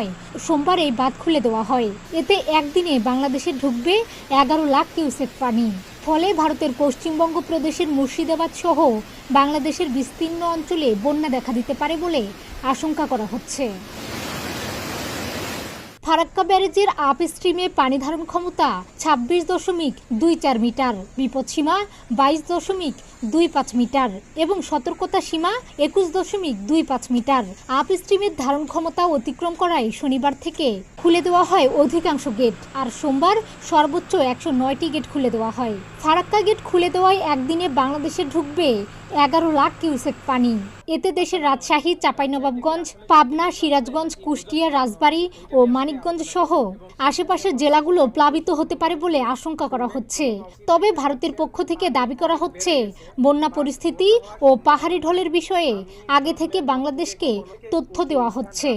হওয়ায় সোমবার এই বাঁধ খুলে দেওয়া হয়। এতে একদিনে বাংলাদেশে ঢুকবে এগারো লাখ কিউসেক পানি। ফলে ভারতের পশ্চিমবঙ্গ প্রদেশের মুর্শিদাবাদ সহ বাংলাদেশের বিস্তীর্ণ অঞ্চলে বন্যা দেখা দিতে পারে বলে আশঙ্কা করা হচ্ছে। ফারাক্কা ব্যারেজের আপ স্ট্রিমে পানি ধারণ ক্ষমতা ছাব্বিশ দশমিক দুই চার মিটার বিপদসীমা বাইশ দশমিক দুই পাঁচ মিটার এবং সতর্কতা সীমা একুশ দশমিক দুই পাঁচ মিটার। আপ স্ট্রিমের ধারণ ক্ষমতা অতিক্রম করায় শনিবার থেকে খুলে দেওয়া হয় অধিকাংশ গেট আর সোমবার সর্বোচ্চ একশো নয়টি গেট খুলে দেওয়া হয়। ফারাক্কা গেট খুলে দেওয়ায় একদিনে বাংলাদেশে ঢুকবে এগারো লাখ কিউসেক পানি। এতে দেশের রাজশাহী, চাঁপাইনবাবগঞ্জ, পাবনা, সিরাজগঞ্জ, কুষ্টিয়া, রাজবাড়ী ও মানিকগঞ্জ সহ আশেপাশের জেলাগুলো প্লাবিত হতে পারে বলে আশঙ্কা করা হচ্ছে। তবে ভারতের পক্ষ থেকে দাবি করা হচ্ছে, বন্যা পরিস্থিতি ও পাহাড়ি ঢলের বিষয়ে আগে থেকে বাংলাদেশকে তথ্য দেওয়া হচ্ছে।